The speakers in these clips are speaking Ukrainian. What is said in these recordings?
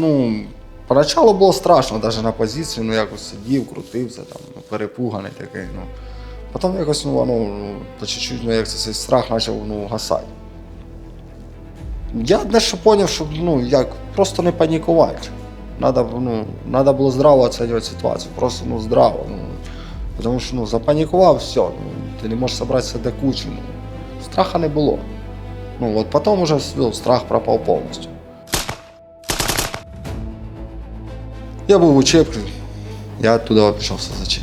ну, поначалу було страшно, навіть на позиції, ну якось сидів, крутився, там, ну, перепуганий такий. Ну. Потім якось ну, воно ну, по чуть-чуть, ну, як це, цей страх почав ну, гасати. Я дещо зрозумів, що ну, як, просто не панікувати. Надо, ну, надо було здраво оцінювати ситуацію, просто ну, здраво. Ну, тому що ну, запанікував, все, ну, ти не можеш зібратися до кучі. Ну, страха не було. Ну, от потім уже ну, страх пропав повністю. Я був в учебці, я туди пішов СЗЧ.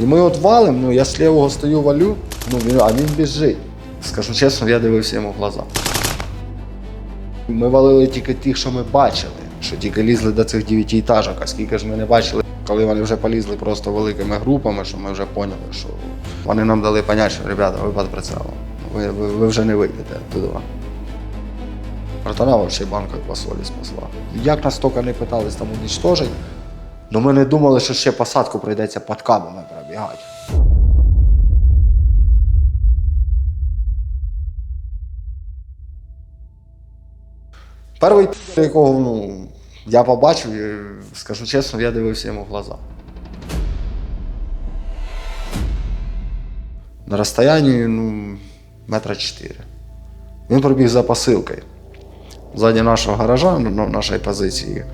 І ми от валим, ну я з лівого стою валю, ну, він, а він біжить. Скажу чесно, я дивився йому в глаза. Ми валили тільки тих, що ми бачили, що тільки лізли до цих дев'ятиэтажок, а скільки ж ми не бачили, коли вони вже полізли просто великими групами, що ми вже поняли, що вони нам дали поняття, що ребята, ви під прицелом. Ви, ви, ви вже не вийдете туди. Братана взагалі банка по солі спасла. Як нас тільки не питались там уничтожити, але ми не думали, що ще посадку прийдеться під кабами пробігати. Перший якого ну, я побачив, скажу чесно, я дивився йому в глаза. На розстоянні ну, метра чотири. Він пробіг за посилкою. Ззаді нашого гаража, нашої позиції.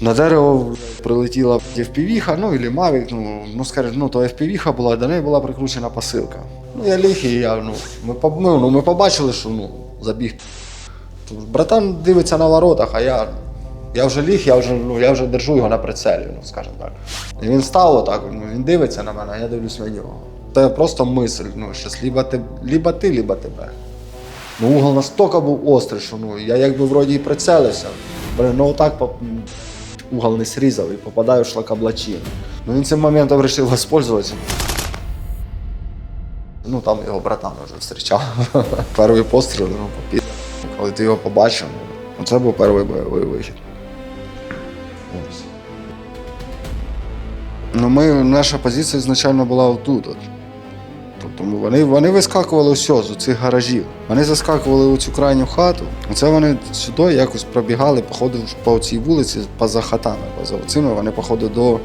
На дерево прилетіла FPV, ну і Mavic, ну, ну скажімо, ну, то FPV була, до неї була прикручена посилка. Ну, я ліг, і я, ну, ми, ну, ну, ми побачили, що ну, забіг. Братан дивиться на воротах, а я, я вже ліг, я вже, ну, я вже держу його на прицелі, ну, скажімо так. І він став отак, ну, він дивиться на мене, а я дивлюсь на нього. Це просто мисль, ну, щось либо ти, либо ти, либо тебе. Ну, угол настільки був острий, що ну, я якби вроді і прицілився. Блин, ну отак угол не срізав і попадаю в шлакоблачину. Ну він цим моментом вирішив воспользуватися. Ну там його братан вже зустрічав. Перший постріл, ну, попі. Коли ти його побачив, ну, це був перший бойовий вихід. Ну, ми, наша позиція ізначально була отут. Тобто вони, вони вискакували все з цих гаражів. Вони заскакували у цю крайню хату. Оце вони сюди якось пробігали, походу по цій вулиці, поза хатами, поза цими, вони, походу, до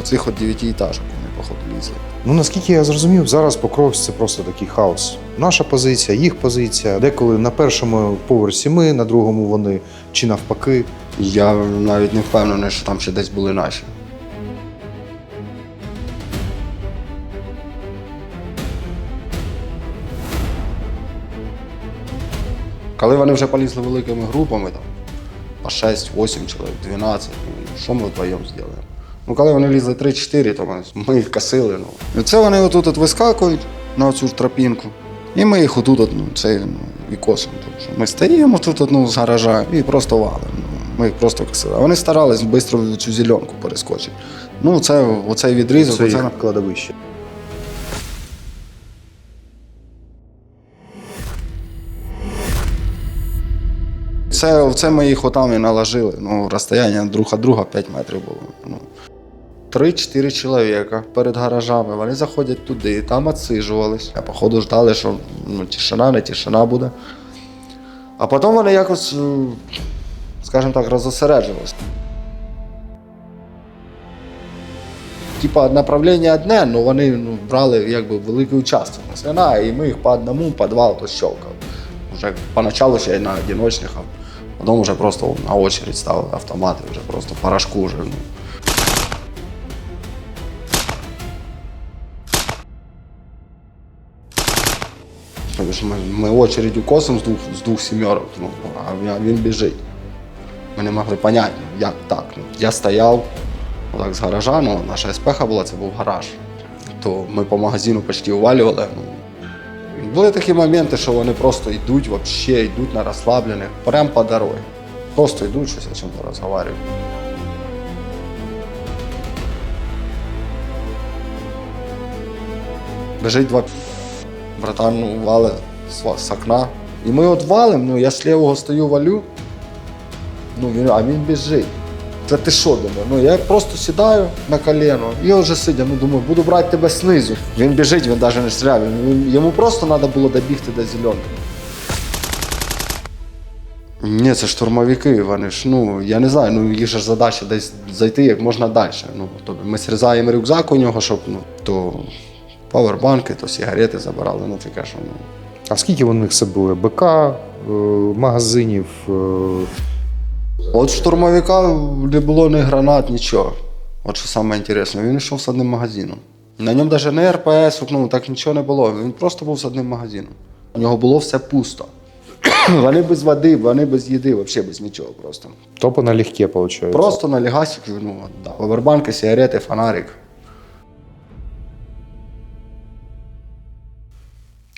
оцих от дев'ятиэтажок вони, походу, лізли. Ну наскільки я зрозумів, зараз Покровськ це просто такий хаос. Наша позиція, їх позиція. Деколи на першому поверсі ми, на другому вони, чи навпаки. Я навіть не впевнений, що там ще десь були наші. Коли вони вже полізли великими групами, там, по 6, 8 чоловік, 12, ну, що ми вдвоєм зробимо? Ну, коли вони лізли 3-4, то ми, їх косили. Ну. І це вони отут от вискакують на цю тропінку. І ми їх отут от, ну, це, ну, і косимо. Тому що ми стоїмо тут от, ну, з гаража і просто валимо. Ну, ми їх просто косили. А вони старались швидко цю зеленку перескочити. Ну, це оцей відрізок, Це оце, кладовище. Це, це ми їх отам і наложили. Ну, розстояння друг від друга 5 метрів було. Ну. Три-чотири чоловіка перед гаражами. Вони заходять туди, там відсиджувались. А походу ждали, що ну, тишина, не тишина буде. А потім вони якось, е, скажімо так, розосереджувалися. Типа направлення одне, але вони ну, брали якби великий участок на і ми їх по одному, по два щелкали. Уже поначалу ще й на одиночних, а потім вже просто на очередь ставили автомати, вже просто порошку вже. Ну. Тому що Ми, ми очередь косимо з двох, з двох сімерок, ну, а він, біжить. Ми не могли поняти, ну, як так. Ну, я стояв отак з гаража, ну, наша СПХ була, це був гараж. То ми по магазину почти увалювали. Ну, були такі моменти, що вони просто йдуть, взагалі йдуть на розслаблених, прямо по дорозі. Просто йдуть, щось о чому розговорюють. Бежить два братан ну, вали з, з окна. І ми от валим, ну я з лівого стою валю, ну, він, а він біжить. Це ти що думаю? Ну я просто сідаю на коліно і вже сидя, ну думаю, буду брати тебе знизу. Він біжить, він навіть не стріляє. Він, він- йому просто треба було добігти до зеленки. Ні, це штурмовики, вони ж, ну, я не знаю, ну їх же ж задача десь зайти як можна далі. Ну, тобто ми зрізаємо рюкзак у нього, щоб ну, то павербанки, то сигарети забирали, ну таке, що ну. А скільки у них це було? БК, е, магазинів? От штурмовика не було ні гранат, нічого. От що саме інтересне, він йшов з одним магазином. На ньому навіть не РПС, ну так нічого не було. Він просто був з одним магазином. У нього було все пусто. Вони без води, вони без їди, взагалі без нічого просто. Топо налегке, виходить. Просто на лігасик, ну, да. Повербанки, сигарети, фонарик.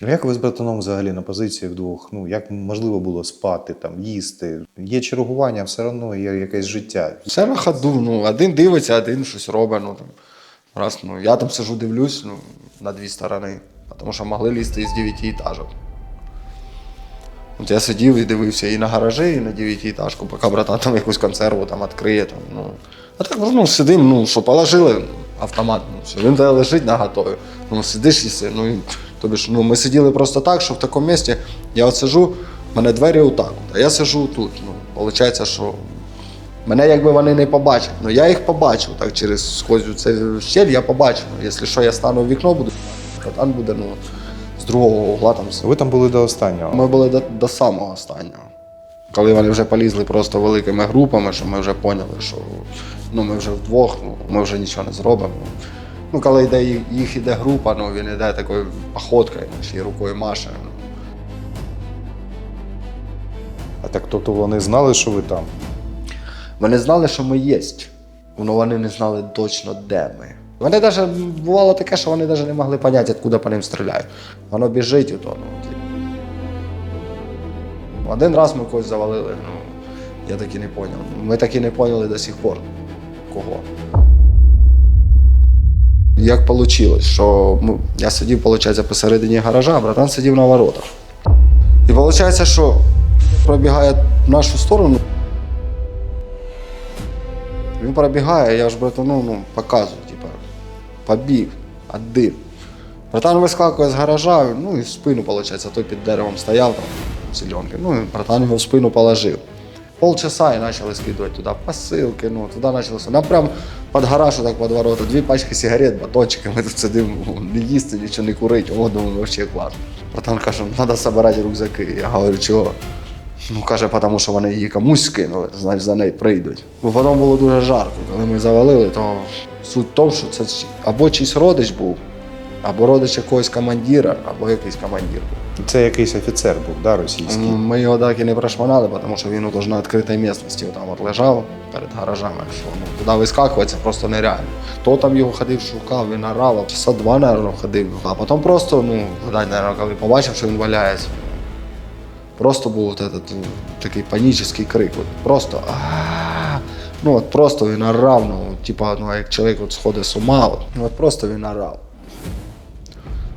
Як ви з братаном взагалі на позиції вдвох? Ну, як можливо було спати, там, їсти? Є чергування, все одно є якесь життя. Все на ходу. Ну, один дивиться, один щось робить. Ну, там. Раз, ну, я там сижу, дивлюсь ну, на дві сторони, тому що могли лізти із дев'ятиэтажок. От я сидів і дивився і на гаражі, і на дев'ятиэтажку, поки братан там якусь консерву там відкриє. Там, ну. А так ну, сидимо, ну, що положили автомат, ну, все, він тебе лежить на готові. Ну, сидиш і ну, тобі ж, ну, ми сиділи просто так, що в такому місці я от сижу, в мене двері отак, а я сижу тут. Ну, виходить, що Мене якби вони не побачать. Ну я їх побачив так через сквозь цю щель, я побачив. Ну, Якщо що, я стану в вікно, буду братан буде ну, з другого угла там. Ви там були до останнього. Ми були до, до самого останнього. Коли вони вже полізли просто великими групами, що ми вже поняли, що ну, ми вже вдвох, ну, ми вже нічого не зробимо. Ну, коли йде їх, іде група, ну він йде такою походкою, ну, ще рукою маше. Ну. А так тобто вони знали, що ви там? Вони знали, що ми є, але вони не знали точно, де ми. Вони навіть бувало таке, що вони навіть не могли зрозуміти, откуда по ним стріляють. Воно біжить ото. Ну. Один раз ми когось завалили, ну, я так і не зрозумів. Ми так і не поняли до сих пор. Кого. Як вийшло, що я сидів, виходить, посередині гаража, а братан сидів на воротах. І виходить, що пробігає в нашу сторону, він пробігає, я ж братану ну, показую, типа, побіг, один. Братан вискакує з гаража, ну і в спину, виходить, той під деревом стояв там, зеленки. Ну, і братан його в спину положив. Полчаса і почали скидувати туди посилки, ну, туди почалося. Нам під гараж, так під ворота, дві пачки сигарет, батончики, ми тут сидимо, ну, не їсти, нічого не курити, о, думаю, взагалі клас. Братан каже, треба збирати рюкзаки. Я говорю, чого? Ну, каже, тому що вони її комусь скинули, значить за неї прийдуть. Бо потім було дуже жарко. Коли ми завалили, то суть в тому, що це або чийсь родич був, або родич якогось командира, або якийсь командир. Це якийсь офіцер був, да, російський. Ми його так і не прошманали, тому що він теж на відкритій місцевості там от лежав перед гаражами. Що, ну, туди вискакувати це просто нереально. Хто там його ходив, шукав, він орав, часа два, мабуть, ходив. А потім просто, ну, видать, мабуть, коли побачив, що він валяється. Просто був от этот, ну, такий панічний крик. От просто «А-а-а». ну от просто він орав, ну, типа, ну, як чоловік от сходить з ума, от, ну, от просто він орав.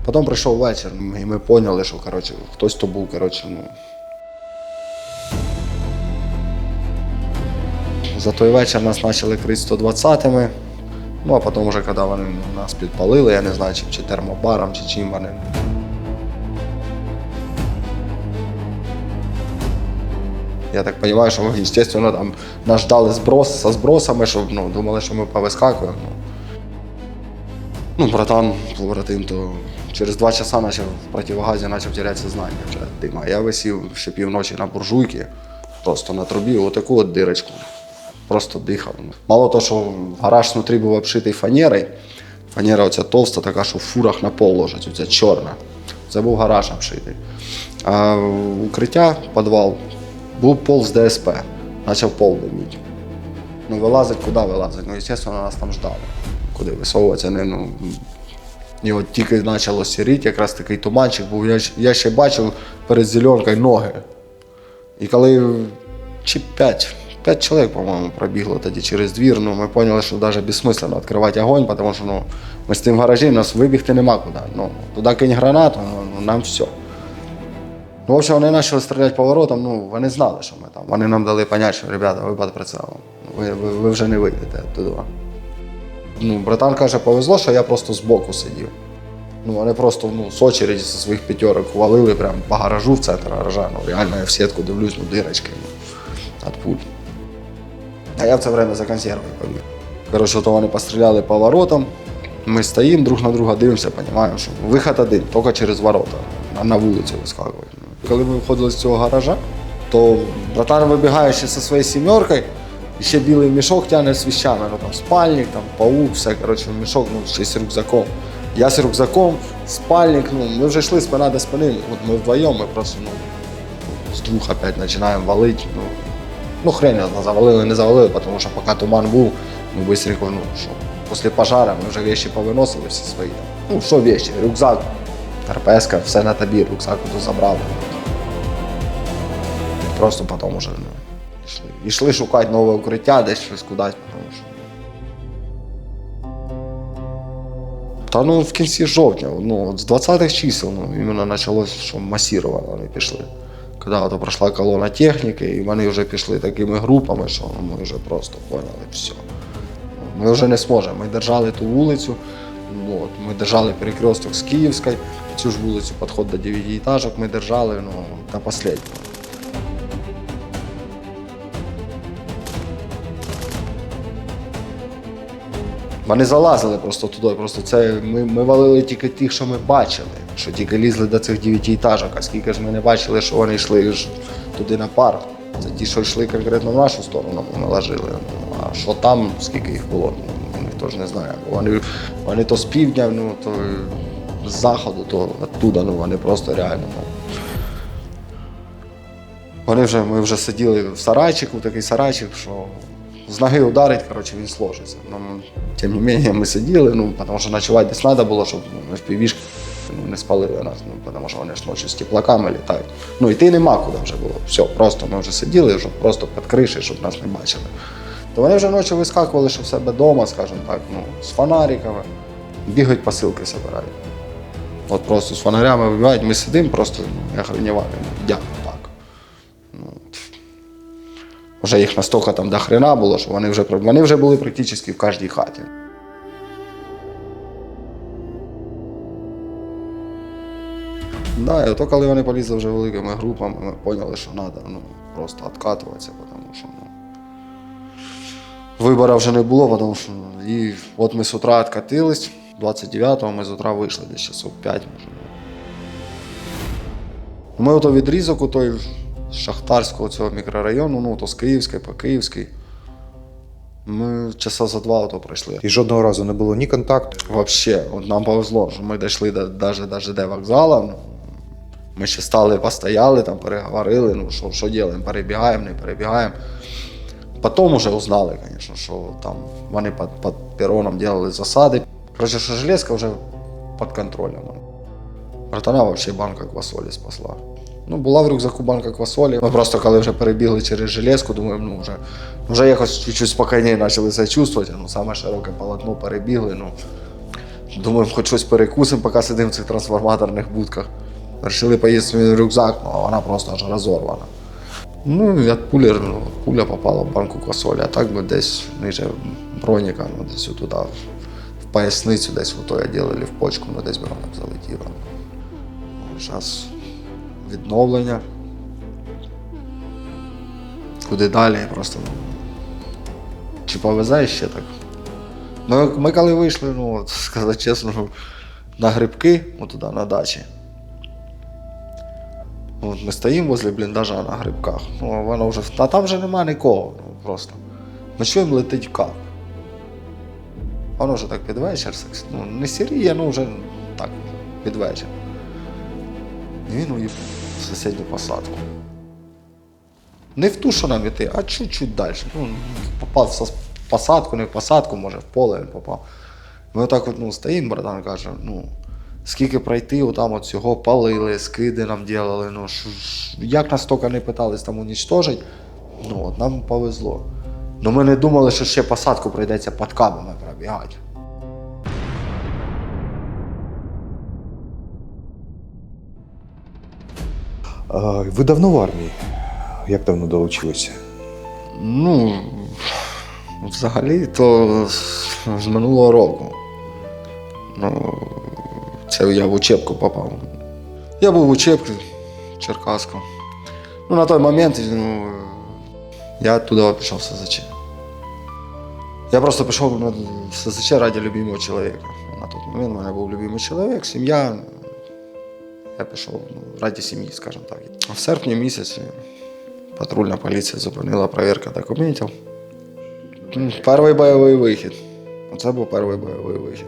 Потім прийшов вечір, і ми поняли, що коротше, хтось то був, коротше, ну. За той вечір нас почали крити 120-ми. Ну, а потім, вже, коли вони нас підпалили, я не знаю, чи, термобаром, чи чим вони. Я так розумію, що, звісно, там нас ждали зброс зі збросами, щоб ну, думали, що ми повискакуємо. Ну. Ну, братан, побратим, то через два часа почав в противогазі почав теряти сознання вже дима. Я висів ще півночі на буржуйки, просто на трубі, отаку от дирочку. Просто дихав. Мало того, що гараж внутрі був обшитий фанерою. Фанера оця товста, така, що в фурах на пол ложать, оця чорна. Це був гараж обшитий. А укриття, підвал, був пол з ДСП. Почав пол диміти. Ну, вилазить, куди вилазить? Ну, звісно, нас там ждали. Куди висовуватися, не, ну. І от тільки почало сіріти, якраз такий туманчик був. Я, я ще бачив перед зеленкою ноги. І коли чи п'ять, п'ять чоловік, по-моєму, пробігло тоді через двір, ну, ми зрозуміли, що навіть безсмислено відкривати огонь, тому що ну, ми з тим гаражі, нас вибігти нема куди. Ну, туди кинь гранату, ну, ну, нам все. Ну, в общем, вони почали стріляти по воротам, ну, вони знали, що ми там. Вони нам дали поняття, що, ребята, ви під прицелом. Ви, ви, ви вже не вийдете туди. Ну, братан каже, повезло, що я просто збоку сидів. Ну, вони просто ну, з очереді зі своїх п'ятерок валили прям по гаражу в центр гаража. Ну, реально я в сітку дивлюсь, ну дирочки ну, від пуль. А я в це время за консервою побіг. Коротше, то вони постріляли по воротам. Ми стоїмо друг на друга, дивимося, розуміємо, що виход один, тільки через ворота, на, вулицю вискакують. Коли ми виходили з цього гаража, то братан вибігає ще зі своєю сімеркою, і ще білий мішок тягне з віщами. Ну там спальник, там паук, все, коротше, мішок, ну, ще з рюкзаком. Я з рюкзаком, спальник, ну, ми вже йшли спина до спини. От ми вдвоєм, ми просто ну, з двох опять починаємо валити. Ну, ну хрен його знає, завалили, не завалили, тому що поки туман був, ми быстренько, ну, що, після пожара ми вже вещи повиносили всі свої. Ну, що вещи, рюкзак, ТРПСка, все на тобі, рюкзак туди забрали. Просто потім вже ну, йшли. Йшли шукати нове укриття, десь щось кудись, тому що. Та ну в кінці жовтня, ну з 20-х чисел, ну, іменно почалось, що масірувано вони пішли. Коли от пройшла колона техніки, і вони вже пішли такими групами, що ми вже просто поняли все. Ми вже не зможемо. Ми держали ту вулицю, ну, от, ми держали перекресток з Київської, цю ж вулицю підход до 9 етажок ми держали ну, на останньому. Вони залазили просто туди. Просто це ми, ми валили тільки тих, що ми бачили, що тільки лізли до цих дев'ятиэтажок, а скільки ж ми не бачили, що вони йшли ж туди на парк. Це ті, що йшли конкретно в нашу сторону, ми налажили. Ну, а що там, скільки їх було, ніхто ж не знає. Вони, вони то з півдня, ну, то з заходу, то оттуда, ну вони просто реально. Ну, вони вже, ми вже сиділи в сарайчику, такий сарайчик, що з ноги ударить, коротше, він сложиться. Ну, тим не менше, ми сиділи, ну, тому що ночувати десь треба було, щоб ну, півішки ну, не спалили нас, ну, тому що вони ж ночі з теплаками літають. Ну, йти нема куди вже було. Все, просто ми вже сиділи, щоб просто під кришею, щоб нас не бачили. То вони вже ночі вискакували, що в себе вдома, скажімо так, ну, з фонариками, бігають посилки збирають. От просто з фонарями вибивають, ми сидимо, просто ну, я Вже їх настільки там до хрена було, що вони вже, вони вже були практично в кожній хаті. Да, і ото коли вони полізли вже великими групами, ми поняли, що треба ну, просто відкатуватися, тому що ну, вибору вже не було, тому що і от ми з утра відкатились, 29-го ми з утра вийшли десь часов 5 може. Ми ото відрізок у той з Шахтарського цього мікрорайону, ну то з Київської по Київській. Ми часа за два ото пройшли. І жодного разу не було ні контакту. Вообще, от нам повезло, що ми дійшли до, даже до вокзалу. Ну, ми ще стали, постояли, там переговорили, ну що, що робимо, перебігаємо, не перебігаємо. Потім вже узнали, звісно, що там вони під, під пероном робили засади. Коротше, що железка вже під контролем. Братана взагалі банка квасолі спасла. Ну, була в рюкзаку банка квасолі. Ми просто коли вже перебігли через железку, думаємо, ну вже, вже якось чуть-чуть спокійніше почали себе чувствувати. Ну, саме широке полотно перебігли. Ну, думаємо, хоч щось перекусимо, поки сидимо в цих трансформаторних будках. Вирішили поїсти свій рюкзак, ну, а вона просто аж розорвана. Ну, від пулі, ну, пуля попала в банку квасолі, а так би десь ниже броніка, ну, десь туди, в поясницю, десь в той оділили в почку, ну десь би вона залетіла. Зараз відновлення. Куди далі, просто ну, чи повезе ще так. Ну, ми коли вийшли, ну, сказати чесно, на грибки, туди, на дачі. От ми стоїмо возле бліндажа на грибках. Ну, воно вже, а там вже нема нікого. Ну, просто. Ми чуємо летить кап. Воно вже так під вечір, ну, не сіріє, ну вже так, під вечір. І він уїхав в сусідню посадку. Не в ту, що нам іти, а чуть-чуть далі. Ну, попав в посадку, не в посадку, може, в поле він попав. Ми отак от, ну, стоїмо, братан каже, ну, скільки пройти, отам от цього палили, скиди нам ділили. Ну, ш- ш- як нас тільки не питались там унічтожити, ну, от нам повезло. Ну ми не думали, що ще посадку прийдеться під кабами пробігати. Ви давно в армії? Як давно долучилися? Ну, взагалі, то з- минулого року. Ну, це я в учебку попав. Я був в учебці в Черкаську. Ну, на той момент ну, я туди пішов в СЗЧ. Я просто пішов на СЗЧ ради любимого чоловіка. На той момент у мене був любимий чоловік, сім'я. Я пішов ну, раді сім'ї, скажімо так. В серпні місяці патрульна поліція зупинила перевірка документів. Перший бойовий вихід. Оце був перший бойовий вихід.